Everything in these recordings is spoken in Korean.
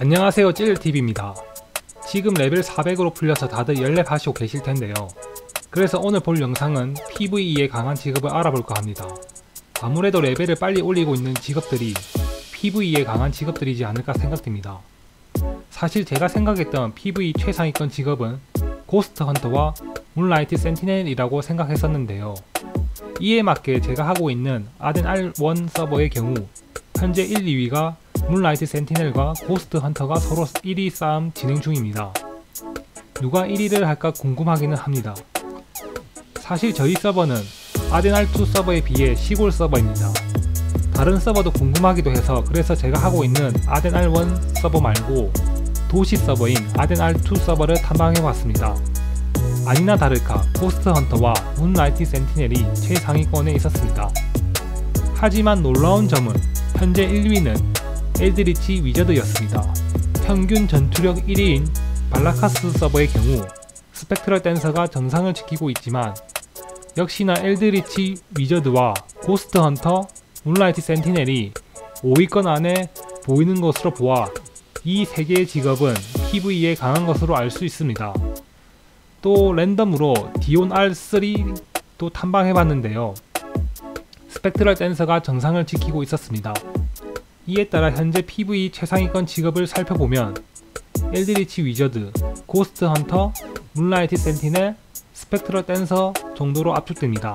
안녕하세요 찔TV입니다. 지금 레벨 400으로 풀려서 다들 연랩 하시고 계실 텐데요. 그래서 오늘 볼 영상은 PVE에 강한 직업을 알아볼까 합니다. 아무래도 레벨을 빨리 올리고 있는 직업들이 PVE에 강한 직업들이지 않을까 생각됩니다. 사실 제가 생각했던 PVE 최상위권 직업은 고스트 헌터와 문라이트 센티넬이라고 생각했었는데요. 이에 맞게 제가 하고 있는 아덴 R1 서버의 경우 현재 1, 2위가 문라이트 센티넬과 고스트 헌터가 서로 1위 싸움 진행 중입니다. 누가 1위를 할까 궁금하기는 합니다. 사실 저희 서버는 아덴 R2 서버에 비해 시골 서버입니다. 다른 서버도 궁금하기도 해서 그래서 제가 하고 있는 아덴 R1 서버 말고 도시 서버인 아덴 R2 서버를 탐방해봤습니다. 아니나 다를까 고스트 헌터와 문라이트 센티넬이 최상위권에 있었습니다. 하지만 놀라운 점은 현재 1위는 엘드리치 위저드였습니다. 평균 전투력 1위인 발라카스 서버의 경우 스펙트럴 댄서가 정상을 지키고 있지만 역시나 엘드리치 위저드와 고스트 헌터, 문라이트 센티넬이 5위권 안에 보이는 것으로 보아 이 세 개의 직업은 PVE에 강한 것으로 알 수 있습니다. 또 랜덤으로 디온 R3도 탐방해봤는데요. 스펙트럴 댄서가 정상을 지키고 있었습니다. 이에 따라 현재 PV 최상위권 직업을 살펴보면 엘드리치 위저드, 고스트 헌터, 문라이트 센티넬, 스펙트럴 댄서 정도로 압축됩니다.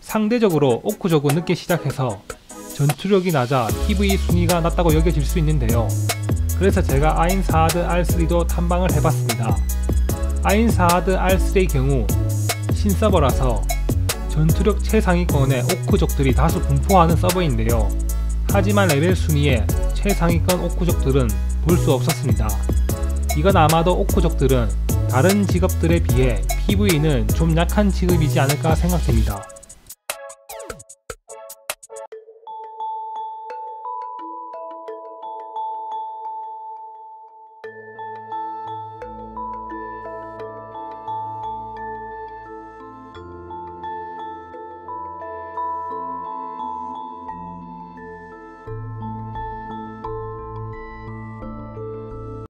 상대적으로 오크족은 늦게 시작해서 전투력이 낮아 PV 순위가 낮다고 여겨질 수 있는데요. 그래서 제가 아인 사하드 R3도 탐방을 해봤습니다. 아인 사하드 R3의 경우 신서버라서 전투력 최상위권의 오크족들이 다수 분포하는 서버인데요. 하지만 레벨 순위에 최상위권 오크족들은 볼 수 없었습니다. 이건 아마도 오크족들은 다른 직업들에 비해 PV는 좀 약한 직업이지 않을까 생각됩니다.